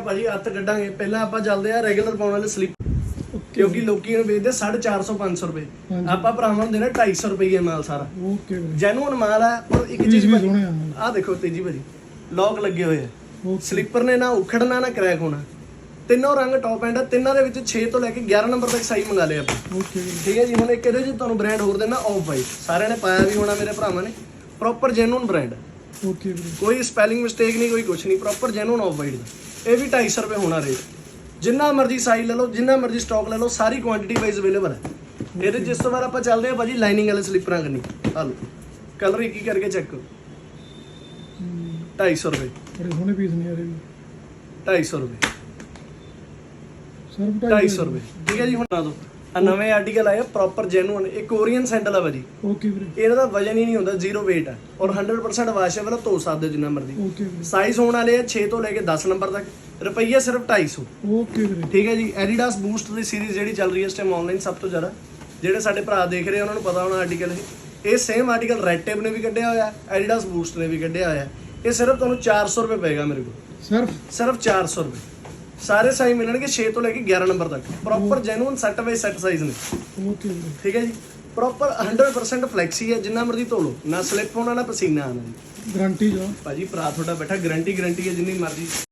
ਭਾਜੀ ਹੱਥ ਕੱਢਾਂਗੇ। ਪਹਿਲਾਂ ਆਪਾਂ ਚੱਲਦੇ ਆ ਰੈਗੂਲਰ ਪਾਉਣ ਵਾਲੇ ਸਲਿੱਪ ਕਿਉਂਕਿ ਲੋਕੀ ਨੂੰ ਵੇਚਦੇ 450 500 ਰੁਪਏ। ਹਾਂਜੀ। ਆਪਾਂ ਭਰਾਵਾਂ ਨੂੰ ਦੇਣਾ 250 ਰੁਪਏ ਮਾਲ ਸਾਰਾ। ਓਕੇ ਵੀਰੇ ਜੈਨੂਨ ਮਾਲ ਹੈ ਪਰ ਇੱਕ ਚੀਜ਼ ਵੀ ਭਾਜੀ ਸੋਹਣੇ ਆ ਆਹ ਦੇਖੋ ਤੇਜੀ ਭਾਜੀ। ਲੌਕ ਲੱਗੇ ਹੋਏ ਆ। ਸਲੀਪਰ ਨੇ ਨਾ ਉਖੜਨਾ ਨਾ ਕ੍ਰੈਕ ਹੋਣਾ। ਤਿੰਨੋਂ ਰੰਗ ਟੌਪ ਐਂਡ ਆ ਤਿੰਨਾਂ ਦੇ ਵਿੱਚ 6 ਤੋਂ ਲੈ ਕੇ 11 ਨੰਬਰ ਤੱਕ ਸਾਈਜ਼ ਮੰਗਾ ਲਿਆ ਆਪਾਂ। ਓਕੇ ਵੀਰੇ ਠੀਕ ਹੈ ਜੀ ਹੁਣ ਇੱਕ ਇਹਦੇ 'ਚ ਤੁਹਾਨੂੰ ਬ੍ਰਾਂਡ ਹੋਰ ਦੇਣਾ ਆਫ ਵਾਈਟ ਸਾਰਿਆਂ ਨੇ ਪਾਇਆ ਵੀ ਹੋਣਾ ਮੇਰੇ ਭਰਾਵਾਂ ਨੇ। ਪ੍ਰੋਪਰ ਜੈਨੂਨ ਬ੍ਰਾਂਡ ਓਕੇ ਵੀਰੇ। ਕੋਈ ਸਪੈਲਿੰਗ ਮਿਸਟੇਕ ਨਹੀਂ ਕੋਈ ਕੁਝ ਨਹੀਂ ਪ੍ਰੋਪਰ ਜੈਨੂਨ ਆਫ ਵਾਈਟ ਦਾ। ਇਹ ਵੀ 250 ਰੁਪਏ ਹੋਣਾ ਰੇਟ ਜਿੰਨਾ ਮਰਜ਼ੀ ਸਾਈਜ਼ ਲੈ ਲਓ ਜਿੰਨਾ ਮਰਜ਼ੀ ਸਟਾਕ ਲੈ ਲਓ ਸਾਰੀ ਕੁਆਂਟੀਟੀ ਵਾਈਜ਼ ਅਵੇਲੇਬਲ ਹੈ। ਇਹਦੇ ਜਿਸ ਤੋਂ ਬਾਅਦ ਆਪਾਂ ਚੱਲਦੇ ਆ ਭਾਜੀ ਲਾਈਨਿੰਗ ਵਾਲੇ ਸਲੀਪਰਾਂ ਕਰਨੀ ਆ ਲਓ ਕਲਰ ਇੱਕ ਹੀ ਕਰਕੇ ਚੈੱਕ ਕਰੋ। 250 ਰੁਪਏ। ਬੜੇ ਸੋਹਣੇ ਪੀਸ ਨੇ ਯਾਰ ਇਹ ਵੀ। 250 ਰੁਪਏ। ਸਰਫ 250 ਰੁਪਏ। ਠੀਕ ਹੈ ਜੀ ਹੁਣ ਆ ਦੋ ਆ ਨਵੇਂ ਆਰਟੀਕਲ ਆਏ ਪ੍ਰੋਪਰ ਜੈਨੂਨ ਇੱਕ ਕੋਰੀਅਨ ਸੈਂਡਲ ਆ ਭਾਜੀ। ਓਕੇ ਵੀਰੇ। ਇਹਨਾਂ ਦਾ ਵਜਨ ਹੀ ਨਹੀਂ ਹੁੰਦਾ ਜ਼ੀਰੋ weight ਹੈ ਔਰ 100% ਵਾਸ਼ੇਬਲ ਧੋ ਸਕਦੇ ਜਿੰਨਾ ਮਰਜ਼ੀ। ਓਕੇ ਵੀਰੇ। ਸਾਈਜ਼ ਹੋਣ ਵਾਲੇ ਆ 6 ਤੋਂ ਲੈ ਕੇ 10 ਨੰਬਰ ਤੱਕ। ਰੁਪਈਆ ਸਿਰਫ 250 ਓਕੇ ਵੀਰੇ। ਠੀਕ ਹੈ ਜੀ ਐਡੀਡਾਸ ਬੂਸਟ ਦੀ ਸੀਰੀਜ਼ ਜਿਹੜੀ ਚੱਲ ਰਹੀ ਹੈ ਇਸ ਟਾਈਮ ਆਨਲਾਈਨ ਸਭ ਤੋਂ ਜ਼ਿਆਦਾ। ਜਿਹੜੇ ਸਾਡੇ ਭਰਾ ਦੇਖ ਰਹੇ ਆ, ਉਹਨਾਂ ਨੂੰ ਪਤਾ ਹੋਣਾ ਆਰਟੀਕਲ ਇਹ। ਇਹ ਸੇਮ ਆਰਟੀਕਲ ਰੈਡ ਟੇਪ ਨੇ ਵੀ ਕੱਢਿਆ ਹੋਇਆ ਐਡੀਡਾਸ ਬੂਸਟ ਨੇ ਵੀ ਕੱਢਿਆ ਹੋਇਆ। ਇਹ ਸਿਰਫ ਤੁਹਾਨੂੰ 400 ਰੁਪਏ ਪਏਗਾ ਮੇਰੇ ਕੋਲ। ਸਰਫ? ਸਿਰਫ 400 ਰੁਪਏ। ਸਾਰੇ ਸਾਈਜ਼ ਮਿਲਣਗੇ 6 ਤੋਂ ਲੈ ਕੇ 11 ਨੰਬਰ ਤੱਕ। Proper genuine set by set size ਨੇ। ਠੀਕ ਹੈ ਜੀ? ਪ੍ਰੋਪਰ 100% ਫਲੈਕਸੀ ਹੈ ਜਿੰਨਾ ਮਰਜ਼ੀ ਧੋ ਲਓ। ਨਾ ਸਲਿੱਪ ਹੋਣਾ ਨਾ ਪਸੀਨਾ ਆਣਾ ਜੀ ਗਾਰੰਟੀ ਜੋ ਭਾਜੀ ਭਰਾ ਤੁਹਾਡਾ ਬੈਠਾ ਗਾਰੰਟੀ ਗਾਰੰਟੀ ਹੈ ਜਿੰਨੀ ਮਰਜ਼ੀ